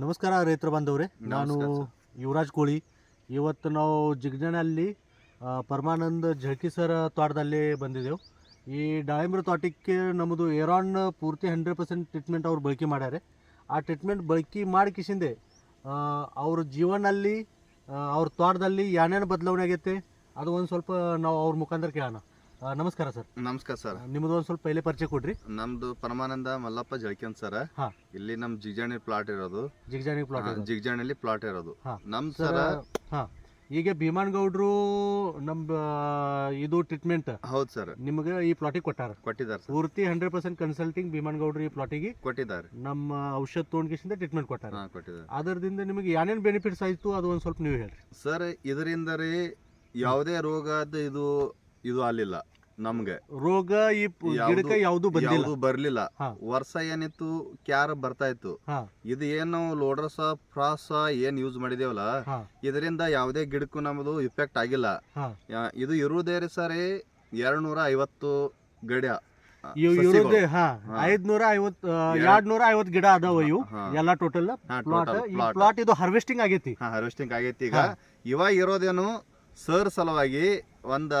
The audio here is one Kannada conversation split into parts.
ನಮಸ್ಕಾರ ರೈತರ ಬಾಂಧವ್ರೆ ನಾನು ಯುವರಾಜ್ ಕೋಳಿ. ಇವತ್ತು ನಾವು ಜಿಗಜನಲ್ಲಿ ಪರಮಾನಂದ್ ಝಳ್ಕಿ ಸರ್ ತೋಟದಲ್ಲಿ ಬಂದಿದ್ದೆವು. ಈ ಡಾಳಿಂಬ್ರ ತೋಟಕ್ಕೆ ನಮ್ಮದು ಏರಾನ್ ಪೂರ್ತಿ ಹಂಡ್ರೆಡ್ ಪರ್ಸೆಂಟ್ ಟ್ರೀಟ್ಮೆಂಟ್ ಅವ್ರು ಬಳಕೆ ಮಾಡ್ಯಾರೆ. ಆ ಟ್ರೀಟ್ಮೆಂಟ್ ಬಳಕೆ ಮಾಡಿ ಕಿಸಿಂದೆ ಅವ್ರ ಜೀವನಲ್ಲಿ ಅವ್ರ ತೋಟದಲ್ಲಿ ಏನೇನು ಬದಲಾವಣೆ ಆಗೈತೆ ಅದು ಒಂದು ಸ್ವಲ್ಪ ನಾವು ಅವ್ರ ಮುಖಾಂತರ ಕೇಳೋಣ. ಆ, ನಮಸ್ಕಾರ ಸರ್. ನಮಸ್ಕಾರ ಸರ್. ನಿಮ್ಮದು ಒಂದು ಸ್ವಲ್ಪ ಪೈಲೆ ಪರಿಚಯ ಕೊಡ್ರಿ. ನಮ್ದು ಪರಮಾನಂದ ಮಲ್ಲಪ್ಪ ಜಳ್ಕೆನ್ ಸರ್. ಹಾ. ಇಲ್ಲಿ ನಮ್ ಜಿಗ್ಜಾಣಿ ಪ್ಲಾಟ್ ಇರೋದು. ಜಿಗಜಾನಿ ಪ್ಲಾಟ್ ಜಿಗ್ಜಾಣಿಲಿ ಪ್ಲಾಟ್ ಇರೋದು. ಹಾ. ನಮ್ ಸರ್ ಹಾ. ಈಗ ಭೀಮಾನ್ ಗೌಡ್ರು ನಮ್ಮ ಇದು ಟ್ರೀಟ್ಮೆಂಟ್ ಹೌದ್ ಸರ್. ನಿಮಗೆ ಈ ಪ್ಲಾಟಿಗೆ ಕೊಟ್ಟಾರ. ಕೊಟ್ಟಿದ್ದಾರೆ ಸರ್. ಪೂರ್ತಿ ಹಂಡ್ರೆಡ್ ಪರ್ಸೆಂಟ್ ಕನ್ಸಲ್ಟಿಂಗ್ ಭೀಮಾನ್ ಗೌಡ್ರು ಈ ಪ್ಲಾಟಿಗೆ ಕೊಟ್ಟಿದ್ದಾರೆ. ನಮ್ಮ ಔಷಧ ತೊಗೊಂಡ್ಕಿಸಿಂದ ಟ್ರೀಟ್ಮೆಂಟ್ ಕೊಟ್ಟಾರ. ಹಾ ಕೊಟ್ಟಿದ್ದಾರೆ. ಅದರದಿಂದ ನಿಮಗೆ ಏನೇನು ಬೆನಿಫಿಟ್ಸ್ ಆಯಿತು ಅದು ಒಂದು ಸ್ವಲ್ಪ ನೀವು ಹೇಳ್ರಿ. ಸರ್ ಇದರಿಂದ ರೀ ಯಾವುದೇ ರೋಗದ ಇದು ಇದು ಅಲ್ಲಿಲ್ಲ ನಮ್ಗೆ. ರೋಗ ಈ ಪ್- ಯಾವ್ದು- ಗಿಡಕ್ಕೆ ಯಾವುದು ಬಂದಿಲ್ಲ. ಯಾವುದು ಬರ್ಲಿಲ್ಲ. ಹಾ. ವರ್ಷ ಏನಿತ್ತು ಕ್ಯಾರ ಬರ್ತಾ ಇತ್ತು. ಹಾ. ಇದು ಏನು ಲೋಡರ್ಸ ಫ್ರಾಸ ಏನ್ ಯೂಸ್ ಮಾಡಿದೇವಲ್ಲ ಹಾ. ಇದರಿಂದ ಯಾವುದೇ ಗಿಡಕ್ಕೂ ನಮ್ದು ಇಫೆಕ್ಟ್ ಆಗಿಲ್ಲ. ಹಾ. ಯಾ- ಇದು ಇರುವುದೇ ರೀ ಎರಡ್ ಎರಡ್ನೂರ ಐವತ್ತು ಗಡಿಯ ಆ, ಇವ್ ಸಸಿಗಳು. ಇರೋದೇ ಹಾ. ಹಾ. ಐದ್ನೂರ ಐವತ್ ಎರಡ್- ಐವತ್ ಗಿಡ ಅದಾವ ಇವು. ಹಾ. ಎಲ್ಲ ಟೋಟಲ್ ಹಾ, ಪ್ಲಾಟ್ total ಈ plot. ಪ್ಲಾಟ್ ಇದು ಹಾರ್ವೆಸ್ಟಿಂಗ್ ಆಗೈತಿ. ಹಾ ಹಾರ್ವೆಸ್ಟಿಂಗ್ ಆಗೈತಿ ಈಗ. ಹಾ. ಇವಾಗ ಇರೋದೇನು ಸರ್ ಸಲುವಾಗಿ ಒಂದ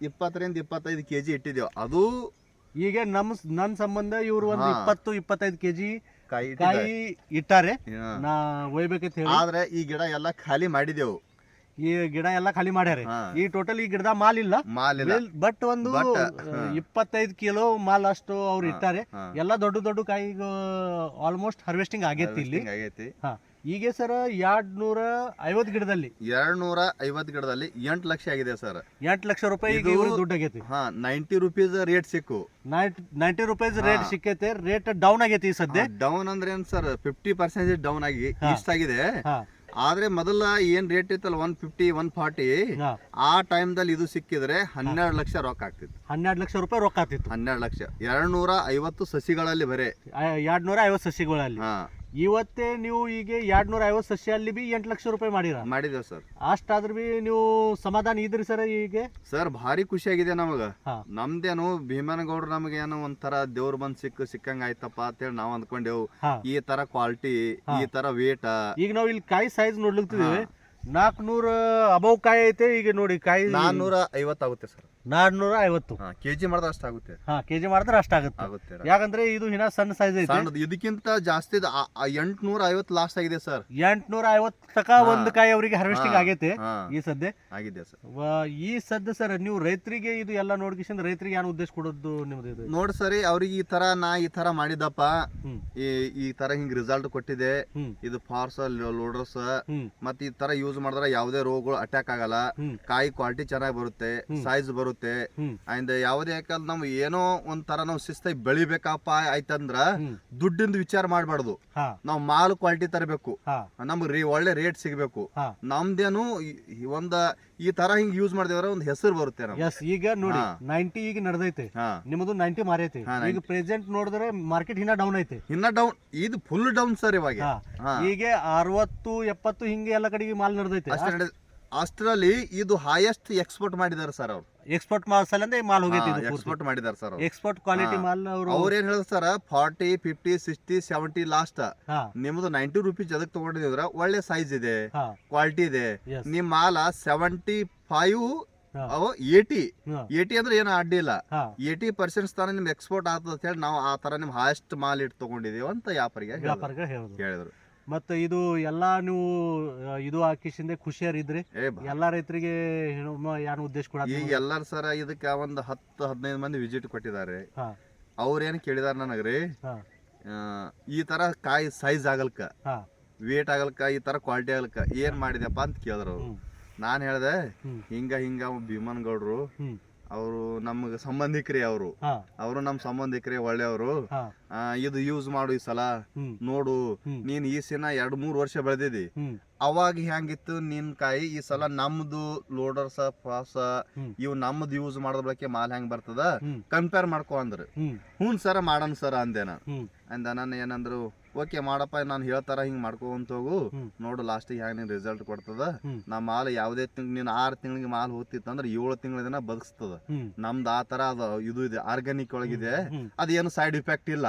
ಇಪ್ಪತ್ತರಿಂದ ಇಪ್ಪತ್ತೈದು ಕೆಜಿ ಇಟ್ಟಿದ್ದೇವೆ ಅದು ಈಗ ನಮ್ ನನ್ ಸಂಬಂಧ ಇವರು ಒಂದು ಹಾ. ಇಪ್ಪತ್ತು ಇಪ್ಪತ್ತೈದು ಕೆಜಿ ಕಾಯಿ ಇಟ್ಟಿದ್ದಾರೆ. ಕಾಯಿ ಇಟ್ಟಾರೆ ಹಾ. ನಾ ಒಯ್ಬೇಕಂತ ಹೇಳಿ ಆದ್ರೆ ಈ ಗಿಡ ಎಲ್ಲ ಖಾಲಿ ಮಾಡಿದೆವು ಈ ಗಿಡ ಎಲ್ಲ ಖಾಲಿ ಮಾಡ್ಯಾರ ಹಾ. ಈ ಟೋಟಲ್ ಈ ಗಿಡದ ಮಾಲ್ ಇಲ್ಲ ಬಟ್ ಒಂದು But, ಆ, ಹಾ. ಇಪ್ಪತ್ತೈದು ಕಿಲೋ ಮಾಲ್ ಅಷ್ಟು ಅವ್ರು. ಇಟ್ಟಾರೆ ಹಾ. ಎಲ್ಲ ದೊಡ್ಡ ದೊಡ್ಡ ಕಾಯಿ ಆಲ್ಮೋಸ್ಟ್ ಹಾರ್ವೆಸ್ಟಿಂಗ್ ಆಗೈತಿ ಇಲ್ಲಿ Harvesting ಆಗೈತಿ ಹಾ ಈಗ ಸರ್ ಎರಡ್ ನೂರ ಐವತ್ ಗಿಡದಲ್ಲಿ. ಎರಡ್ ನೂರ ಐವತ್ತು ಗಿಡದಲ್ಲಿ ಎಂಟು ಲಕ್ಷ ಆಗಿದೆ ಸರ್. ಎಂಟು ಲಕ್ಷ ರೂಪಾಯಿ ಈಗ ದುಡ್ಡು ಆಗೈತಿ. ಹಾ ನೈಂಟಿ ರುಪೀಸ್ ರೇಟ್ ಸಿಕ್ಕು. ನೈಂಟಿ ರುಪೀಸ್ ರೇಟ್ ಸಿಕ್ಕೈತೆ ರೇಟ್ ಡೌನ್ ಆಗೈತಿ ಈ ಸದ್ಯ. ಡೌನ್ ಅಂದ್ರೆ ಏನ್ ಸರ್ ಫಿಫ್ಟಿ ಪರ್ಸೆಂಟೇಜ್ ಡೌನ್ ಆಗಿ ಇಷ್ಟ ಆಗಿದೆ. ಹಾ. ಆದ್ರೆ ಮೊದಲ ಏನ್ ರೇಟ್ ಇತ್ತಲ್ಲ ಒನ್ ಫಿಫ್ಟಿ ಒನ್ ಫಾರ್ಟಿ ಆ ಆ ಟೈಮ್ದಲ್ಲಿ ಇದು ಸಿಕ್ಕಿದ್ರೆ ಹನ್ನೆರಡು ಲಕ್ಷ ರೊಕ್ಕ ಆಗ್ತಿತ್ತು. ಹನ್ನೆರಡು ಲಕ್ಷ ರೂಪಾಯಿ ರೊಕ್ಕ ಆಗ್ತಿತ್ತು. ಹನ್ನೆರಡು ಲಕ್ಷ. ಎರಡ್ ನೂರ ಐವತ್ತು ಸಸಿಗಳಲ್ಲಿ ಬರೇ. ಎರಡ್ ನೂರ ಐವತ್ತು ಸಸಿಗಳಲ್ಲಿ. ಹಾ. ಇವತ್ತೇ ನೀವು ಈಗ ಎರಡ್ ನೂರ ಐವತ್ತು ಸಸಿ ಅಲ್ಲಿ ಬಿ ಎಂಟು ಲಕ್ಷ ರೂಪಾಯಿ ಮಾಡಿರ? ಮಾಡಿದೇವ್ ಸರ್. ಅಷ್ಟಾದ್ರೂ ಬಿ ನೀವು ಸಮಾಧಾನ ಇದ್ರಿ ಸರ್ ಈಗ ಸರ್ ಭಾರಿ ಖುಷಿಯಾಗಿದೆ ನಮಗ. ಹಾ. ನಮ್ದೇನು ಭೀಮನಗೌಡ್ರು ನಮಗೆ ಏನೋ ಒಂಥರ ದೇವ್ರ ಬಂದ್ ಸಿಕ್ಕ ಸಿಕ್ಕಂಗ ಆಯ್ತಪ್ಪ ಅಂತೇಳಿ ನಾವ್ ಅಂದ್ಕೊಂಡೇವು. ಹಾ. ಈ ತರ ಕ್ವಾಲಿಟಿ ಈ ತರ ವೇಟ್ ಈಗ ನಾವು ಇಲ್ಲಿ ಕಾಯಿ ಸೈಜ್ ನೋಡ್ಲಿಕ್ತಿದೀವಿ ನಾಲ್ಕುನೂರ ಅಬೌ ಕಾಯಿ ಐತೆ ಈಗ ನೋಡಿ ಕಾಯಿ ನಾನ್ನೂರ ಐವತ್ತಾಗುತ್ತೆ ಸರ್. ನಾನ್ನೂರ ಐವತ್ತು ಕೆಜಿ ಮಾಡಿದ್ರೆ ಅಷ್ಟ ಆಗುತ್ತೆ. ಹಾ ಕೆಜಿ ಮಾಡಿದ್ರೆ ಅಷ್ಟಾಗುತ್ತೆ ಆಗುತ್ತೆ. ಯಾಕಂದ್ರೆ ಇದು ಇನ್ನ ಸಣ್ಣ ಸೈಜ್ ಐತೆ. ಸಣ್ಣದು ಇದಕ್ಕಿಂತ ಜಾಸ್ತಿ ಎಂಟ್ನೂರ ಐವತ್ತು ಲಾಸ್ಟ್ ಆಗಿದೆ ಸರ್. ಎಂಟ್ನೂರ ಐವತ್ತು ತಕ. ಒಂದು ಕಾಯಿ ಅವರಿಗೆ ಹಾರ್ವೆಸ್ಟಿಂಗ್. ಆಗೈತೆ ಈ ಸದ್ಯ ಆಗಿದೆ ಸರ್. ಈ ಸದ್ಯ ಸರ್ ನೀವು ರೈತರಿಗೆ ಇದು ಎಲ್ಲ ನೋಡ್ಕಿಸಿಂದ ರೈತರಿಗೆ ಏನು ಉದ್ದೇಶ ಕೊಡೋದು ನಿಮ್ದು ಇದು? ನೋಡ್ ಸರಿ ಅವ್ರಿಗೆ ಈ ತರ ನಾ ಈ ತರ ಮಾಡಿದಪ್ಪ ಈ ಈ ತರ ಹಿಂಗ್ ರಿಸಲ್ಟ್ ಕೊಟ್ಟಿದೆ. ಇದು ಫಾರ್ಸ್ ಲೋಡರ್ಸ್ ಮತ್ತೆ ಈ ತರ ಯೂಸ್ ಮಾಡಿದ್ರೆ ಯಾವುದೇ ರೋಗಗಳು ಅಟ್ಯಾಕ್ ಆಗಲ್ಲ. ಕಾಯಿ ಕ್ವಾಲಿಟಿ ಚೆನ್ನಾಗಿ ಬರುತ್ತೆ. ಸೈಜ್ ಬರುತ್ತೆ. ಹ್ಮ್. ಅಂಡ್ ಯಾವುದೇ ಯಾಕಂದ್ರೆ ನಾವು ಏನೋ ಒಂಥರ ನಾವು ಶಿಸ್ತಾಗಿ ಬೆಳಿಬೇಕಪ್ಪ ಆಯ್ತಂದ್ರ ದುಡ್ಡಿಂದ ವಿಚಾರ ಮಾಡಬಾರ್ದು. ನಾವು ಮಾಲ್ ಕ್ವಾಲಿಟಿ ತರಬೇಕು. ನಮ್ಗೆ ಒಳ್ಳೆ ರೇಟ್ ಸಿಗಬೇಕು. ನಮ್ದೇನು ಒಂದ ಈ ತರ ಹಿಂಗ್ ಯೂಸ್ ಮಾಡಿದ್ರೆ ಒಂದು ಹೆಸರು ಬರುತ್ತೆ ಎಸ್ ಈಗ ನೋಡಿ. ನೈಂಟಿ ಈಗ ನಡೆದೈತೆ. ನಿಮ್ಮದು ನೈಂಟಿ ಮಾರೈತೆ. ಈಗ ಪ್ರೆಸೆಂಟ್ ನೋಡಿದ್ರೆ ಮಾರ್ಕೆಟ್ ಇನ್ನ ಡೌನ್ ಐತೆ. ಇನ್ನ ಡೌನ್ ಇದು ಫುಲ್ ಡೌನ್ ಸರ್ ಇವಾಗ. ಈಗ ಅರವತ್ತು ಎಪ್ಪತ್ತು ಹಿಂಗೆ ಎಲ್ಲ ಕಡೆಗೆ ಮಾಲ್ ನಡೆದೈತೆ. ಅಷ್ಟೇ ನಡೆದ ಅಷ್ಟರಲ್ಲಿ ಇದು ಹೈಯೆಸ್ಟ್ ಎಕ್ಸ್ಪೋರ್ಟ್ ಮಾಡಿದ್ದಾರೆ ಸರ್ ಅವ್ರು. ಎಕ್ಸ್ಪೋರ್ಟ್ ಮಾಲ್ ಸಲ ಮಾಲ್ ಹೋಗೈತಿ ಎಕ್ಸ್ಪೋರ್ಟ್ ಮಾಡಿದಾರೆ ಸರ್ ಅವ್ರು. Export quality. ಮಾಲ್ ಅವರು ಅವ್ರೇನ್ ಹೇಳಿದ್ರು sir forty fifty sixty seventy last ನಿಮ್ದು ನೈಂಟಿ ರುಪೀಸ್ ಅದಕ್ಕೆ ತಗೊಂಡಿದ್ರ ಒಳ್ಳೆ ಸೈಜ್ ಇದೆ ಕ್ವಾಲಿಟಿ ಇದೆ. ನಿಮ್ ಮಾಲ ಸೆವೆಂಟಿ ಫೈವ್. ಅವು ಏಟಿ ಏಟಿ ಅಂದ್ರೆ ಏನು ಅಡ್ಡಿಲ್ಲ ಏಟಿ ಪರ್ಸೆಂಟ್ ಸ್ಥಾನ ನಿಮ್ಗೆ ಎಕ್ಸ್ಪೋರ್ಟ್ ಆಗ್ತದೆ ಅಂತ ಹೇಳಿ ನಾವು ಆ ತರ ನಿಮ್ ಹೈಯೆಸ್ಟ್ ಮಾಲ್ ಇಟ್ಟು ತಗೊಂಡಿದೀವಿ ಅಂತ ವ್ಯಾಪಾರಿಗೆ ಹೇಳಿದ್ರು. ಮತ್ತೆ ಇದು ಎಲ್ಲ ನೀವು ಇದು ಹಾಕಿಸಿಂದೆ ಖುಷಿಯಾರಿದ್ರಿ. ಎಲ್ಲಾ ರೈತರಿಗೆ ಏನು ಉದ್ದೇಶ ಕೂಡ ಈಗ ಎಲ್ಲರ ಸರ ಇದಕ್ಕೆ ಒಂದು ಹತ್ತು ಹದಿನೈದು ಮಂದಿ ವಿಸಿಟ್ ಕೊಟ್ಟಿದ್ದಾರೆ. ಅವ್ರೇನ್ ಕೇಳಿದಾರ ನನಗ್ರಿ? ಹಾ. ಈ ತರ ಕಾಯಿ ಸೈಜ್ ಆಗಲ್ಕ ವೇಟ್ ಆಗಲ್ಕ ಈ ತರ ಕ್ವಾಲಿಟಿ ಆಗಲ್ಕ ಏನ್ ಮಾಡಿದಪ್ಪ ಅಂತ ಕೇಳಿದ್ರು ನಾನು ಹೇಳ್ದೆ ಹಿಂಗ ಹಿಂಗ ಭೀಮನ್ ಗೌಡ್ರು ಅವರು ನಮ್ಗೆ ಸಂಬಂಧಿಕರೇ ಅವರು. ಅವರು ನಮ್ಮ ಸಂಬಂಧಿಕರೇ ಒಳ್ಳೆಯವರು. ಇದು ಯೂಸ್ ಮಾಡು ಈ ಸಲ. ನೋಡು ನೀನ್ ಈ ಸಿನ ಎರಡ್ ಮೂರ್ ವರ್ಷ ಬೆಳೆದಿದಿ. ಅವಾಗ ಹೆಂಗಿತ್ತು ನಿನ್ ಕಾಯಿ? ಈ ಸಲ ನಮ್ದು ಲೋಡರ್ಸ ಫಾಸ ಇವ್ ನಮ್ದು ಯೂಸ್ ಮಾಡೋದ್ ಬಳಕೆ ಮಾಲ್ ಹೆಂಗ್ ಬರ್ತದ? ಕಂಪೇರ್ ಮಾಡ್ಕೊ ಅಂದ್ರ. ಹ್ಞೂ ಸರ ಮಾಡನ್ ಸರ ಅಂದೆ ನಾನು. ಅಂದ ನಾನು ಏನಂದ್ರು ಓಕೆ ಮಾಡಪ್ಪ ನಾನು ಹೇಳ್ತಾರ ಹಿಂಗ್ ಮಾಡ್ಕೊಂತ ಹೋಗು. ನೋಡು ಲಾಸ್ಟಿಗೆ ಹ್ಯಾಂಗ್ ನಿನ್ ರಿಸಲ್ಟ್ ಕೊಡ್ತದ. ನಾ ಮಾಲ್ ಯಾವ್ದೇ ತಿಂಗ್ ನೀನ್ ಆರ್ ತಿಂಗಳಿಗೆ ಮಾಲ್ ಹೋಗ್ತಿತ್ತಂದ್ರ ಏಳು ತಿಂಗಳ ದಿನ ಬದುಕ್ಸ್ತದ ನಮ್ದು ಆ ತರ ಅದು ಇದು ಇದೆ ಆರ್ಗ್ಯಾನಿಕ್ ಒಳಗಿದೆ. ಅದೇನು ಸೈಡ್ ಇಫೆಕ್ಟ್ ಇಲ್ಲ.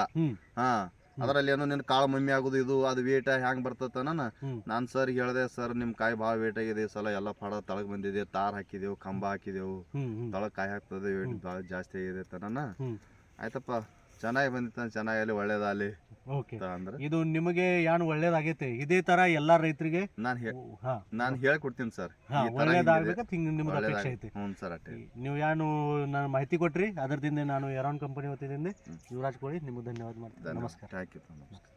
ಹಾ ಅದರಲ್ಲಿ ಏನೋ ನಿನ್ನ ಕಾಳು ಮಮ್ಮಿ ಆಗುದು ಇದು ಅದು ವೇಟ್ ಹ್ಯಾಂಗ್ ಬರ್ತದ ನಾನು. ನಾನು ಸರ್ ಹೇಳ್ದೆ ಸರ್ ನಿಮ್ ಕಾಯಿ ಭಾಳ ವೇಟ್ ಆಗಿದೆ ಸಲ ಎಲ್ಲ ಫಡ ತಳಗ್ ಬಂದಿದೆ ತಾರ್ ಹಾಕಿದೆವು ಕಂಬ ಹಾಕಿದೆವು. ತಳಗ್ ಕಾಯಿ ಹಾಕ್ತದೆ ವೇಟ್ ಭಾಳ ಜಾಸ್ತಿ ಆಗಿದೆ ತನ ಆಯ್ತಪ್ಪ. ಚೆನ್ನಾಗಿ ಬಂದಿತ್ತು ಚೆನ್ನಾಗಿ ಅಲ್ಲಿ ಒಳ್ಳೇದಾಗಲಿ ಓಕೆ ಅಂದ್ರೆ. ಇದು ನಿಮಗೆ ಏನು ಒಳ್ಳೇದಾಗೈತೆ? ಇದೇ ತರ ಎಲ್ಲಾ ರೈತರಿಗೆ? ನಾನು ನಾನು ಹೇಳ್ಕೊಡ್ತೀನಿ ಸರ್. ಒಳ್ಳೇದಾಗ್ಬೇಕಂತ ಹಿಂಗೆ ನಿಮ್ಗೆ ಅಪೇಕ್ಷೆ ಐತಿ. ಹ್ಞೂ ಸರ್ ಅಟ್ಟೆ. ನೀವು ಏನು ನಾನು ಮಾಹಿತಿ ಕೊಟ್ರಿ ಅದರದಿಂದ ನಾನು ಎರಾನ್ ಕಂಪನಿ ವತಿಯಿಂದ ಯುವರಾಜ್ ಕೋಳಿ ನಿಮಗೆ ಧನ್ಯವಾದ ಮಾಡ್ತೀನಿ. ನಮಸ್ಕಾರ. ಥ್ಯಾಂಕ್ ಯು ನಮಸ್ಕಾರ.